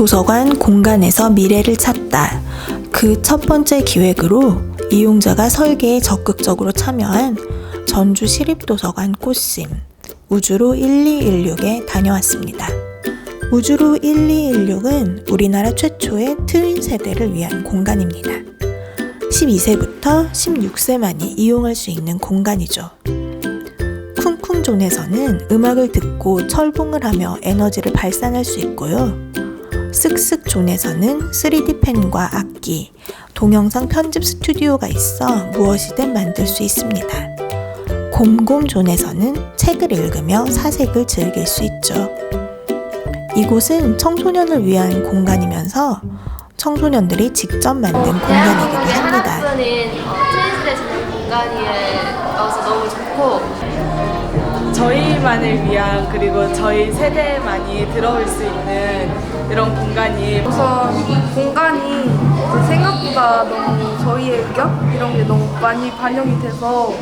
도서관 공간에서 미래를 찾다. 그 첫 번째 기획으로 이용자가 설계에 적극적으로 참여한 전주 시립도서관 꽃심 우주로 1216에 다녀왔습니다. 우주로 1216은 우리나라 최초의 트윈 세대를 위한 공간입니다. 12세부터 16세만이 이용할 수 있는 공간이죠. 쿵쿵존에서는 음악을 듣고 철봉을 하며 에너지를 발산할 수 있고요. 쓱쓱존에서는 3D 펜과 악기, 동영상 편집 스튜디오가 있어 무엇이든 만들 수 있습니다. 곰곰존에서는 책을 읽으며 사색을 즐길 수 있죠. 이곳은 청소년을 위한 공간이면서 청소년들이 직접 만든 공간이기도 합니다. 하나뿐인 어, 공간이어서 너무 좋고 저희만을 위한 그리고 저희 세대만이 들어올 수 있는 이런 공간이 우선 공간이 생각보다 너무 저희의 의견 이런 게 너무 많이 반영이 돼서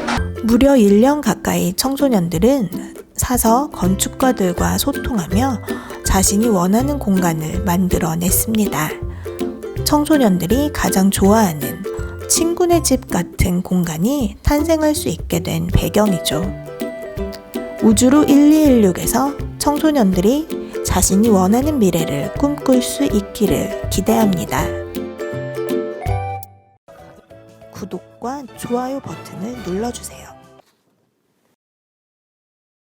무려 1년 가까이 청소년들은 사서 건축가들과 소통하며 자신이 원하는 공간을 만들어냈습니다. 청소년들이 가장 좋아하는 친구네 집 같은 공간이 탄생할 수 있게 된 배경이죠. 우주로 1216에서 청소년들이 자신이 원하는 미래를 꿈꿀 수 있기를 기대합니다. 구독과 좋아요 버튼을 눌러주세요.